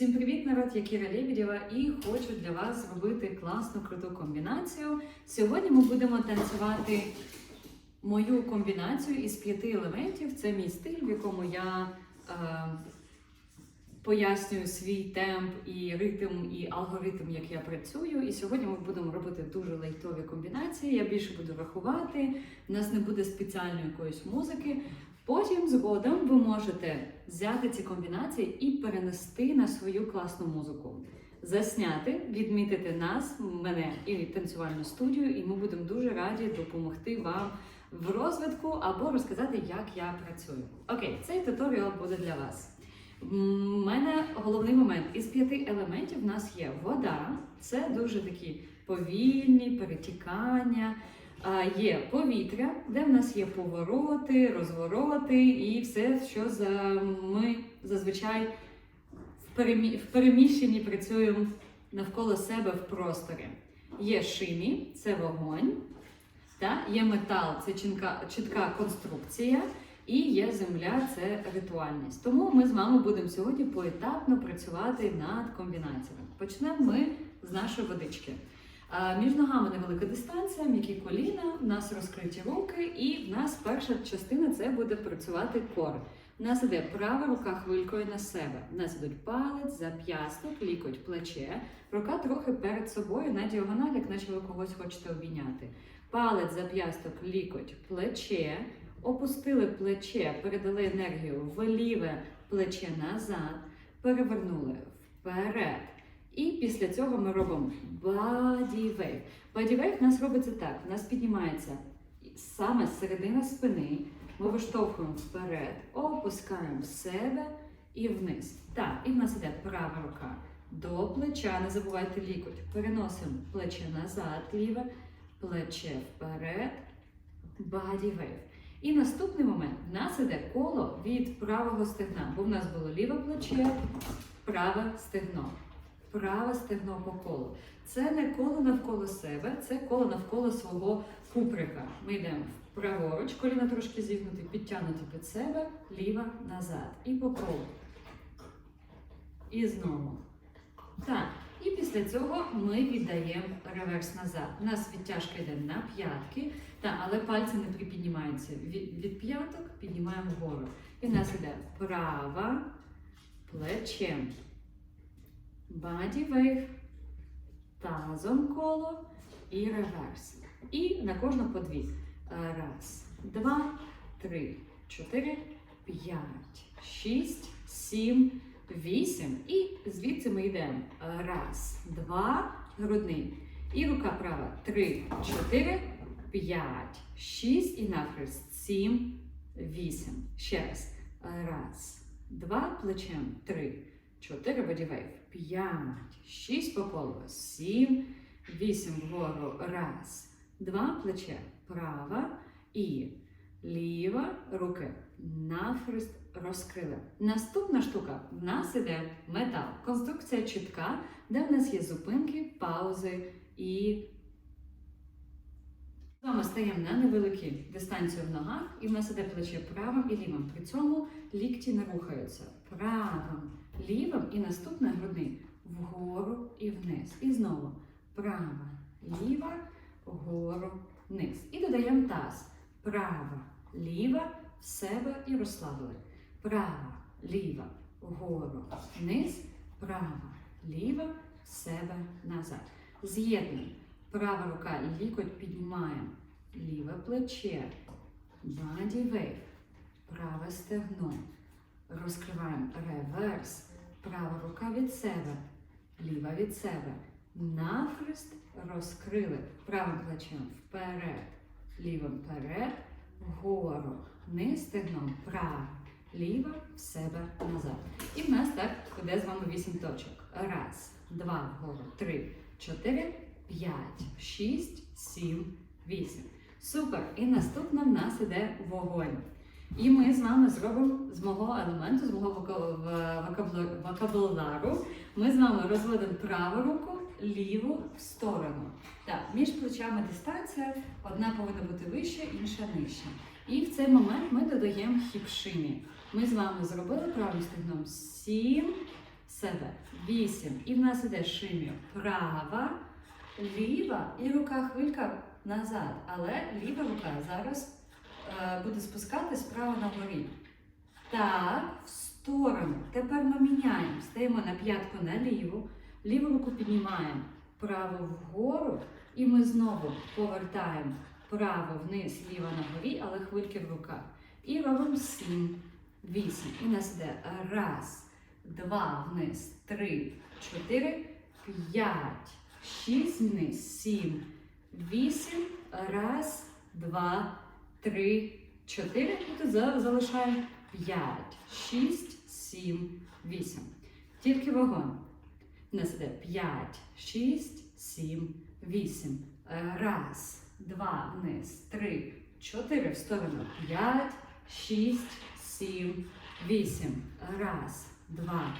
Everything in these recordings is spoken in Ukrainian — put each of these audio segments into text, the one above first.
Всім привіт, народ! Я Кіра Лебедєва і хочу для вас зробити класну круту комбінацію. Сьогодні ми будемо танцювати мою комбінацію із п'яти елементів. Це мій стиль, в якому я е, пояснюю свій темп і ритм, і алгоритм, як я працюю. І сьогодні ми будемо робити дуже лайтові комбінації. Я більше буду рахувати. У нас не буде спеціальної якоїсь музики. Потім згодом ви можете взяти ці комбінації і перенести на свою класну музику. Засняти, відмітити нас, мене і танцювальну студію, і ми будемо дуже раді допомогти вам в розвитку або розказати, як я працюю. Окей, цей туторіал буде для вас. У мене головний момент із п'яти елементів в нас є вода, це дуже такі повільні перетікання. Є повітря, де в нас є повороти, розвороти і все, що за ми зазвичай в, перемі... в переміщенні працюємо навколо себе в просторі. Є шимі, це вогонь, та? є метал, це чітка, чітка конструкція, і є земля, це ритуальність. Тому ми з вами будемо сьогодні поетапно працювати над комбінаціями. Почнемо ми з нашої водички. Між ногами невелика дистанція, м'які коліна, в нас розкриті руки, і в нас перша частина це буде працювати кор. У нас іде права рука хвилькою на себе. У нас ідуть палець, зап'ясток, лікоть, плече. Рука трохи перед собою на діагональ, як наче ви когось хочете обійняти. Палець, зап'ясток, лікоть, плече. Опустили плече, передали енергію в ліве плече назад, перевернули вперед. І після цього ми робимо body wave. Body wave у нас робиться так: у нас піднімається саме середина спини. Ми виштовхуємо вперед, опускаємо в себе і вниз. Так, і в нас іде права рука до плеча. Не забувайте лікоть. Переносимо плече назад, ліве, плече вперед, body wave. І наступний момент в нас іде коло від правого стегна, бо в нас було ліве плече, праве стегно. Праве стегно по колу. Це не коло навколо себе, це коло навколо свого куприка. Ми йдемо праворуч, коліна трошки зігнуті, підтягнуті під себе, ліва назад. І по колу. І знову. Так. І після цього ми віддаємо реверс назад. У нас відтяжка йде на п'ятки, та, але пальці не припіднімаються. Від, від п'яток піднімаємо вгору. І в нас йде права плечем. Wave, тазом коло і реверс. І на кожну по дві. Раз, два, три, чотири, п'ять, шість, сім, вісім. І звідси ми йдемо. Раз, два, грудний. І рука права. Три, чотири, п'ять, шість. І навхрест. Сім, вісім. Ще раз. Раз, два, плечем. Три. 4 бодівейв, 5, 6 по колу, 7, 8 вгору, раз, два, плече, права і ліва руки. Навхрест розкрили. Наступна штука в нас іде метал. Конструкція чітка, де в нас є зупинки, паузи і. Вами стаємо на невеликі дистанцію в ногах, і в нас іде плече правим і лівим. При цьому лікті не рухаються. Правим лівим і наступне грудний вгору і вниз. І знову права, ліва, вгору, вниз. І додаємо таз. Права, ліва, в себе і розслабили. Права, ліва, вгору, вниз, права, ліва, в себе назад. З'єднуємо. Права рука лікоть піднімаємо. Ліве плече. Body wave. Праве стегно. Розкриваємо реверс. Права рука від себе, ліва від себе. Навхрест розкрили правим плечем вперед, лівим вперед, вгору, вниз стегном, право, ліва, в себе назад. І в нас так іде з вами вісім точок. Раз, два, вгору, три, чотири, п'ять, шість, сім, вісім. Супер! І наступна в нас іде вогонь. І ми з вами зробимо з мого елементу, з мого вокабуляру. Ми з вами розводимо праву руку, ліву в сторону. Так, між плечами дистанція, одна повинна бути вища, інша нижча. І в цей момент ми додаємо хіпшині. Ми з вами зробили правим стегном 7, себе. Вісім. І в нас іде шимі. Права, ліва і рука хвилька назад. Але ліва рука зараз е, буде спускатись справа на горі. Так, в сторону. Тепер ми міняємо. Стаємо на п'ятку наліву, ліву руку піднімаємо, праву вгору, і ми знову повертаємо право вниз, ліва на горі, але хвильки в руках. І робимо сім, вісім. І нас іде раз, два, вниз, три, чотири, п'ять, шість вниз, сім, вісім, раз, два, три, чотири. Тут залишаємо п'ять, шість, сім, вісім. Тільки вагон. У нас іде п'ять, шість, сім, вісім. Раз, два, вниз, три, чотири в сторону. П'ять, шість, сім, вісім. Раз, два,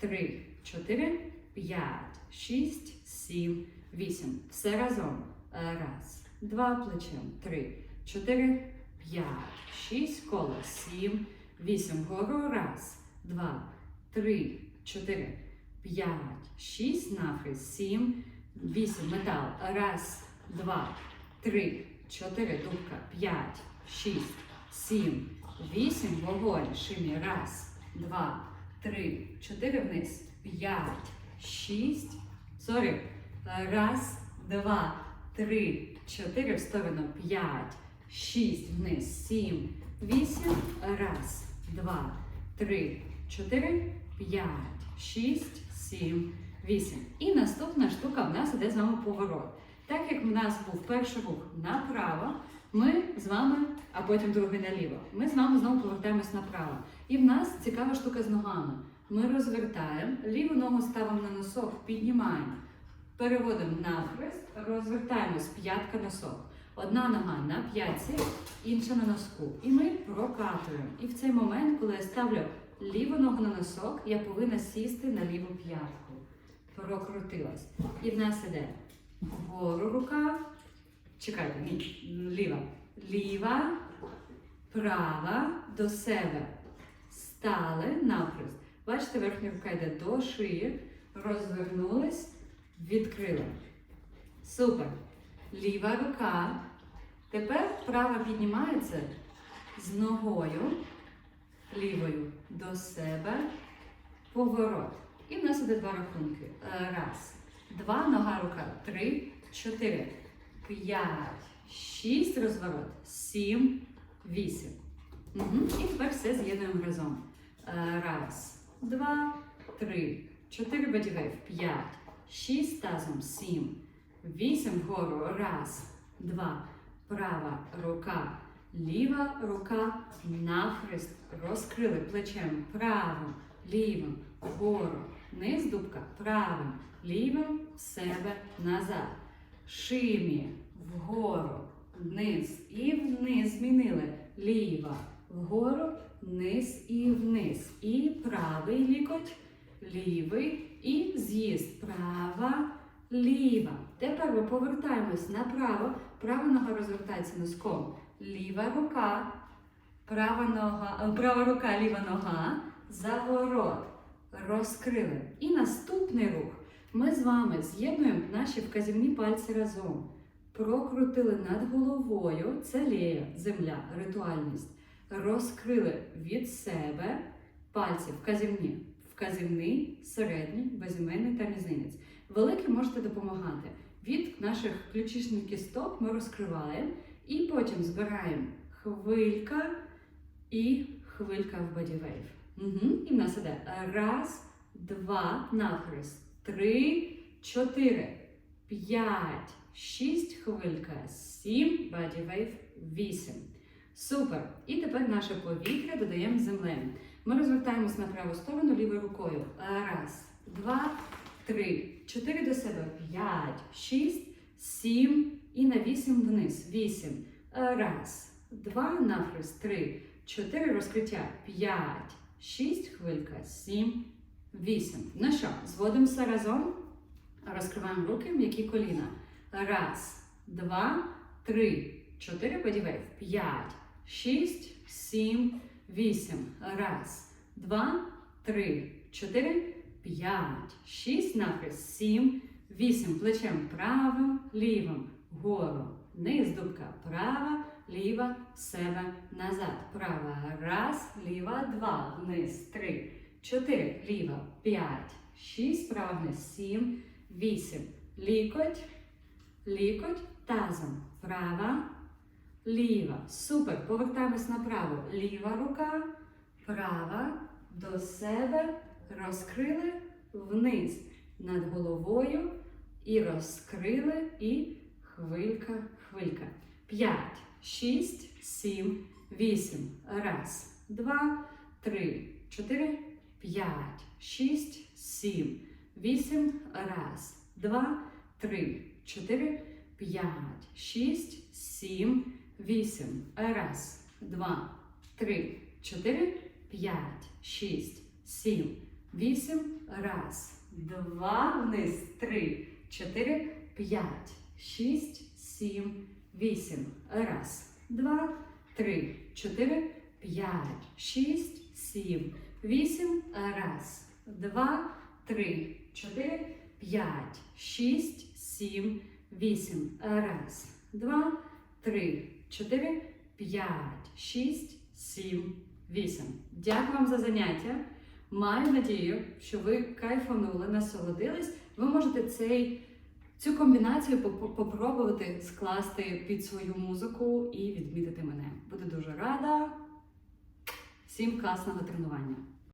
три, чотири, п'ять, шість, сім, вісім. Все разом. Е, Раз, два плечем, три, чотири, п'ять, шість коло, сім, вісім. Вгору. Раз, два, три, чотири, п'ять, шість навхрест, сім, вісім. Метал. Раз, два, три, чотири. Дубка. П'ять, шість, сім, вісім. Вогонь. Шимі. Раз, два, три, чотири вниз. П'ять, шість. Сорі. Раз, два, три, чотири в сторону. П'ять, шість вниз. Сім, вісім. Раз, два, три, чотири, п'ять, шість, сім, вісім. І наступна штука в нас іде з вами поворот. Так як в нас був перший рух направо, ми з вами, а потім другий наліво, ми з вами знову повертаємось направо. І в нас цікава штука з ногами. Ми розвертаємо, ліву ногу ставимо на носок, піднімаємо, переводимо навхрест, розвертаємось п'ятка носок. Одна нога на п'ятці, інша на носку. І ми прокатуємо. І в цей момент, коли я ставлю ліву ногу на носок, я повинна сісти на ліву п'ятку. Прокрутилась. І в нас іде вгору рука. Чекайте, ні, ліва. Ліва, права до себе. Стали навхрест. Бачите, верхня рука йде до шиї, розвернулись, відкрили. Супер. Ліва рука. Тепер права піднімається з ногою, лівою до себе, поворот. І в нас іде два рахунки. Е, Раз, два, нога, рука, три, чотири, п'ять, шість, розворот, сім, вісім. Угу. І тепер все з'єднуємо разом. Е, Раз, два, три, чотири бодівейв, п'ять, шість тазом, сім, вісім вгору. Раз, два, права рука, ліва рука, навхрест, розкрили плечем. Правим, лівим, вгору, низ дубка, правим, лівим, в себе, назад. Шимі, вгору, вниз. І вниз змінили. Ліва, вгору, вниз і вниз. І правий лікоть, лівий і з'їзд. Права, ліва. Тепер ми повертаємось направо. Права нога розвертається носком. Ліва рука, права нога, е, права рука, ліва нога, заворот. Розкрили. І наступний рух. Ми з вами з'єднуємо наші вказівні пальці разом. Прокрутили над головою, це лея, земля, ритуальність. Розкрили від себе пальці вказівні, вказівний, середній, безіменний та мізинець. Великі можете допомагати. Від наших ключичних кісток ми розкриваємо і потім збираємо хвилька і хвилька в бодівейв. Угу. І в нас іде раз, два, навхрест, три, чотири, п'ять, шість хвилька, сім, бодівейв, вісім. Супер! І тепер наше повітря додаємо землею. Ми розвертаємось на праву сторону лівою рукою. Раз, два, три, чотири до себе, п'ять, шість, сім і на вісім вниз. Вісім. Раз, два, навхрест, три, чотири розкриття, п'ять, шість, хвилька, сім, вісім. Ну що, зводимося разом. Розкриваємо руки, м'які коліна. Раз, два, три, чотири, подівей. П'ять, шість, сім, вісім. Раз, два, три, чотири, п'ять, шість, нахрест, сім, вісім, плечем правим, лівим, вгору, низ, дубка, права, ліва, себе, назад, права, раз, ліва, два, вниз, три, чотири, ліва, п'ять, шість, права, вниз, сім, вісім, лікоть, лікоть, тазом, права, ліва, супер, повертаємось направо, ліва рука, права, до себе, розкрили, вниз, над головою, і розкрили, і хвилька, хвилька. П'ять, шість, сім, вісім. Раз, два, три, чотири, п'ять, шість, сім, вісім. Раз, два, три, чотири, п'ять, шість, сім, вісім. Раз, два, три, чотири, п'ять, шість, сім, вісім. Раз, два, вниз, три, чотири, п'ять, шість, сім, вісім. Раз, два, три, чотири, п'ять, шість, сім, вісім. Раз, два, три, чотири, п'ять, шість, сім, вісім. Раз, два, три, чотири, п'ять, шість, сім, вісім. Дякую вам за заняття. Маю надію, що ви кайфанули, насолодились. Ви можете цей, цю комбінацію поп- попробувати скласти під свою музику і відмітити мене. Буду дуже рада. Всім класного тренування!